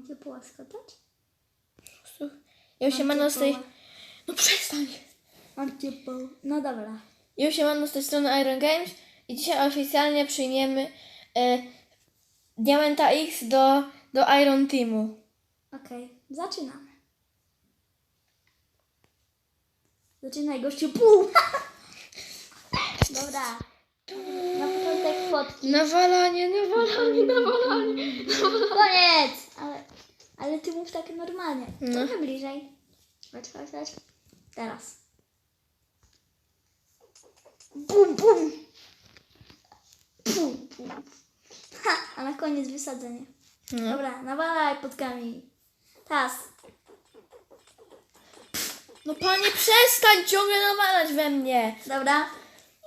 Mam cię połaskotać? Ja się Mam z tej... No przestań. Po... No dobra. Ja się mam z tej strony Iron Games i dzisiaj oficjalnie przyjmiemy e, Diamenta X do, do Iron Teamu. Okej, zaczynamy. Zaczynaj gościu pół. Dobra. Na początek fotki. Nawalanie, nawalanie, nawalanie. Koniec! Ale, ale ty mów tak normalnie. No. Trochę bliżej. Chodź, chodź, chodź. Teraz. Bum, bum. Bum, bum. Ha, a na koniec wysadzenie. No. Dobra, nawalaj pod kamień. Teraz. no panie, przestań ciągle nawalać we mnie. Dobra.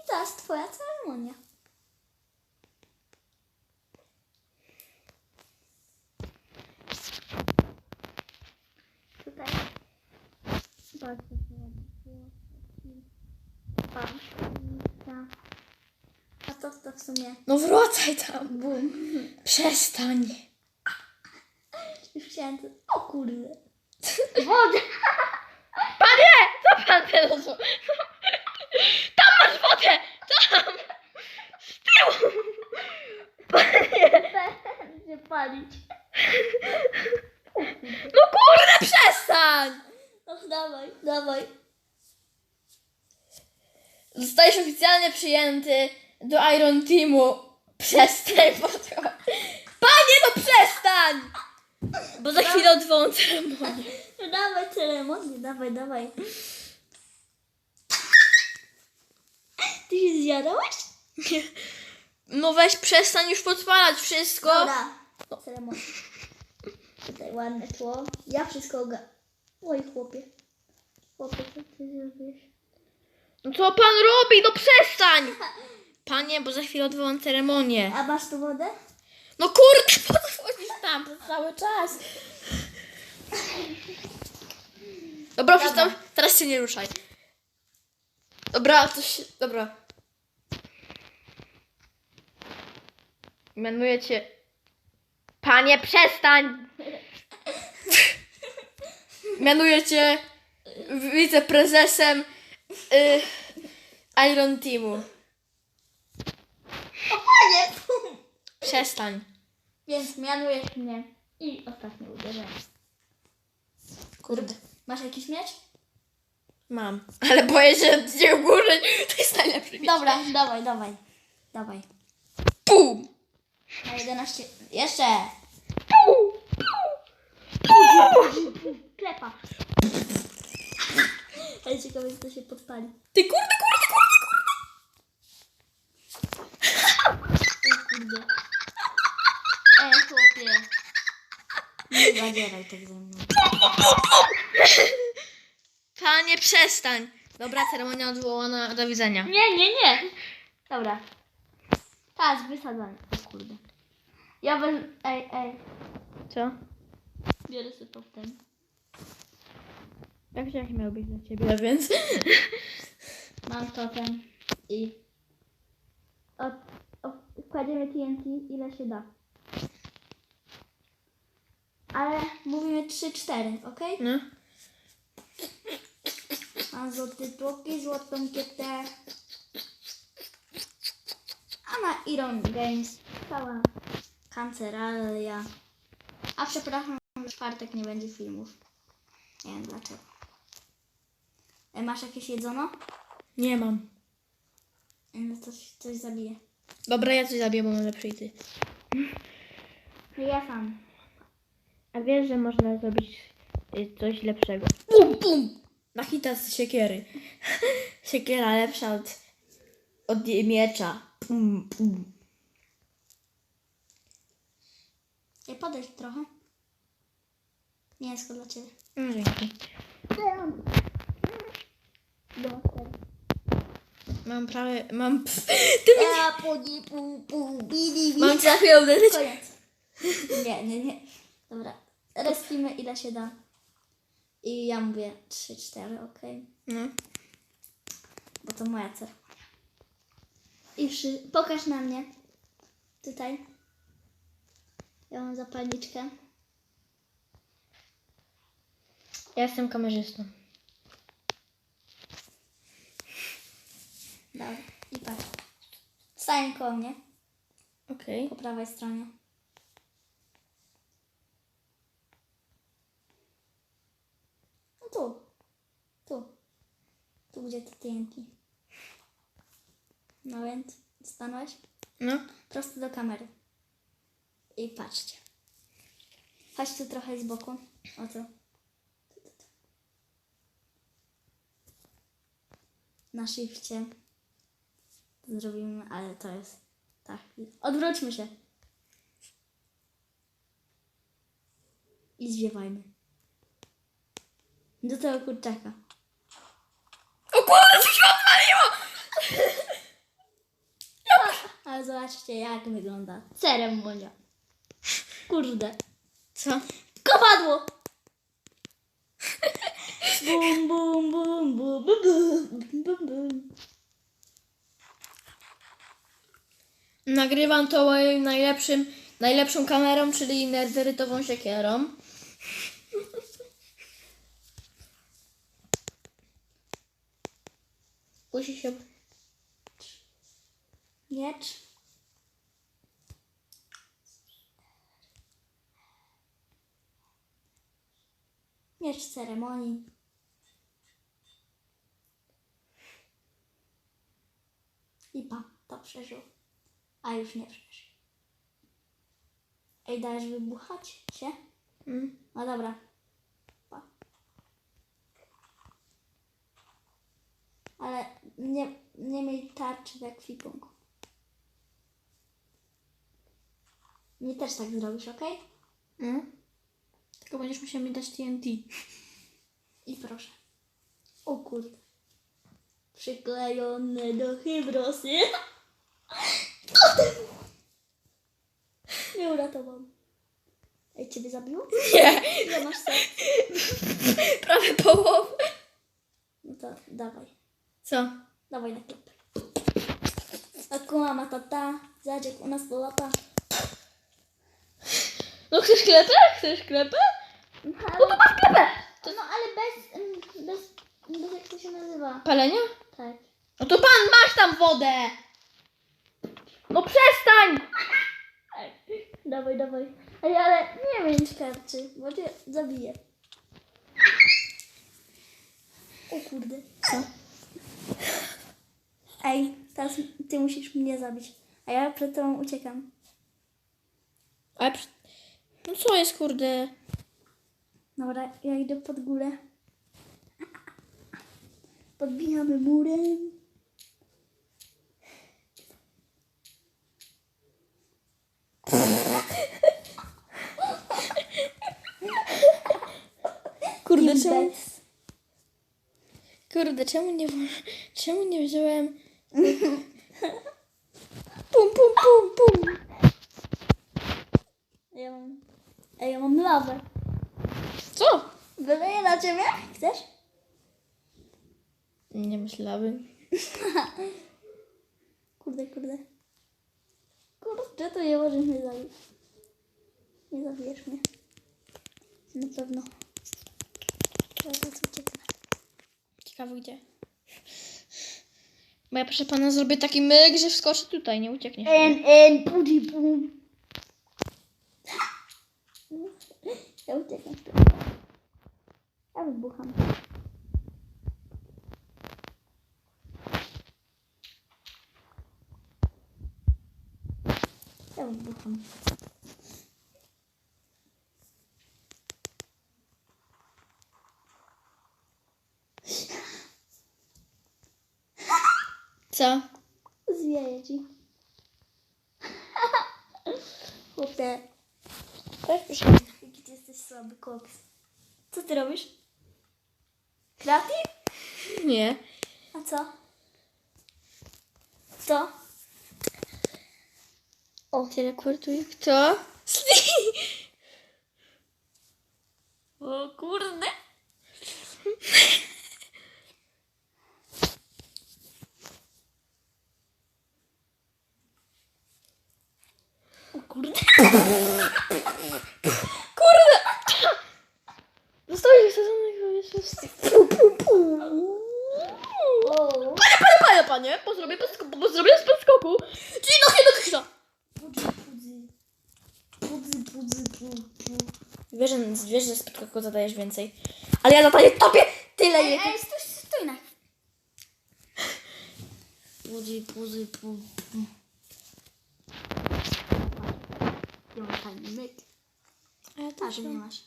I teraz twoja ceremonia. Tutaj. Bardzo ładnie Pan. A to to w sumie. No wracaj tam. Bum. Przestań. Już chciałem to. O kurde. Woda. Panie, co pan wylosł? Tam masz wodę! Tam! Z tyłu! Będzie palić. No kurde, przestań! No dawaj, dawaj. Zostajesz oficjalnie przyjęty do Iron Teamu. Przestań, bo to... Panie, no przestań! Bo za chwilę odwołam ceremonię. No dawaj ceremonię, dawaj, dawaj. Ty się zjadałeś? No weź, przestań już podpalać wszystko. Dobra. Ceremonia. Tutaj ładne tło. Ja wszystko oga... Oj, chłopie. Chłopie, co ty zrobisz? No co pan robi? No przestań! Panie, bo za chwilę odwołam ceremonię. A masz tu wodę? No kurde, po co wchodzisz tam przez cały czas? Dobra, przestań. Teraz się nie ruszaj. Dobra, coś... Dobra. Mianuję cię... Panie, przestań! Mianuję cię wiceprezesem y, Iron Teamu. Panie! Przestań. Więc mianujesz mnie. I ostatnie uderzenie. Kurde. Masz jakiś miecz? Mam. Ale boję się cię uburzyć. To jest najlepszy miecz. Dobra, dawaj, dawaj. Dawaj. Pum! Na 11. Jeszcze! Klepa. Ale ciekawe, jak to się podpali. Ty kurde, kurde, kurde, kurde. O kurde. Ej, chłopie. Nie zadzieraj tak ze mną. Panie, przestań. Dobra, ceremonia odwołana. Do widzenia. Nie, nie, nie. Dobra. Teraz wysadzanie. O kurde. Ja bez... Ej, ej. Co? Biorę sobie ten. Jak jak miał być dla ciebie, więc... Mam totem i od, od, kładziemy TNT ile się da. Ale mówimy 3-4, ok? No. Mam złoty tłoki, złotą kietę. A na Iron Games cała kancelaria. A przepraszam, że w czwartek nie będzie filmów. Nie wiem dlaczego. E, Masz jakieś jedzono? Nie mam. No coś, coś zabiję. Dobra, ja coś zabiję, bo mam lepszy i ty. No ja sam. A wiesz, że można zrobić y, coś lepszego. Pum, pum! Na hita z siekiery. Siekiera lepsza od, od miecza. Pum, pum. Ja podejdź trochę. Mięsko dla ciebie. No, dzięki. Mam prawie... Mam... Pff, ty mi... Ja pudi pu pu Mam ci za chwilę uderzyć. Koniec. Nie, nie, nie. Dobra. Respimy ile się da. I ja mówię 3-4, ok? No. Bo to moja ceremonia. I pokaż na mnie. Tutaj. Ja mam zapalniczkę. Ja jestem kamerzystą. Dobra, i patrz. Stań koło mnie, Okej. po prawej stronie. No tu. Tu. Tu, gdzie to TNT. No więc, stanąłeś? No. Prosto do kamery. I patrzcie. Chodź tu trochę z boku. O tu. Tu, tu, tu. Na shifcie zrobimy, ale to jest tak. Odwróćmy się. I zwiewajmy. Do tego kurczaka. O kurde, co się odwaliło! Ale zobaczcie, jak wygląda ceremonia. Kurde. Co? Kopadło! Bum, bum, bum, bum, bum, bum, bum, bum. Nagrywam to moim najlepszym, najlepszą kamerą, czyli nerwerytową siekierą. Musi się... Miecz. Miecz ceremonii. I pa, to przeżył. A już nie przeżył. Ej, dajesz wybuchać się? Mm. No dobra. Pa. Ale nie, nie miej tarczy w ekwipunku. Nie też tak zrobisz, ok? Mm. Tylko będziesz musiał mi dać TNT. I proszę. O kurde. Przyklejone do hybrosy. Nie uratował. Ej, ciebie zabiło? Nie! Ile masz serc? Prawie połowę. No to dawaj. Co? Dawaj na klep. Akuma matata. Zadziek u nas do lata. No chcesz klepę? Chcesz klepę? No No to masz klepę! To no ale bez, bez, bez jak to się nazywa. Palenia? Tak. No to pan masz tam wodę! No przestań! Dawaj, dawaj. Ej, ale nie wiem karczy, bo cię zabiję. O kurde. Co? Ej, teraz ty musisz mnie zabić. A ja przed tobą uciekam. Ale... przy- No co jest kurde? Dobra, ja idę pod górę. Podbijamy murem. Kurde, czemu, kurde, czemu nie, czemu nie wziąłem... Pum, pum, pum, pum. Ja mam... Ej, ja mam lawę. Co? Wyleję na ciebie? Chcesz? Nie myślałem. Kurde, kurde. Kurde, to nie możesz mnie zabić. Nie zabijesz mnie. Na pewno. Teraz ucieknę. Ciekawe gdzie. Bo ja proszę pana zrobię taki myk, że wskoczy tutaj, nie uciekniesz. En, en, pudi, pum. Ja uciekam. Ja wybucham. Wybucham. Co? Zwieje ci. Chłopie. Jaki ty jesteś słaby koks. Co ty robisz? Kreatyw? Nie. A co? Co? O, teleportuję. Kto? O kurde. O kurde. Kurde! Zostawię się sezonego stepa, nie? Bo zrobię bez, bo zrobię z podskoku. Czyli no nie do krzyża. Pudzy, pudzy. Pudzy, pudzy, pudzy. Wiesz, że, podskoku zadajesz więcej. Ale ja zadaję tobie tyle, Ej, ile... ej, stój, stój na Pudzy, pudzy, pudzy. Ja mam fajny myk. A ja że nie masz.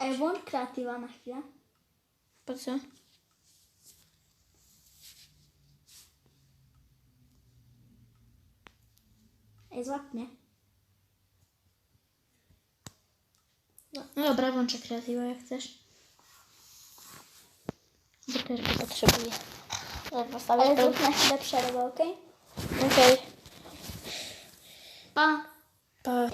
Ej, włącz kreatywa na chwilę. Po co? Ej, złap mnie. No dobra, włączę kreatywa jak chcesz. Go potrzebuję. Postawię Ale to. zrób na chwilę przerwę, okej? Okej. Pa! Pa.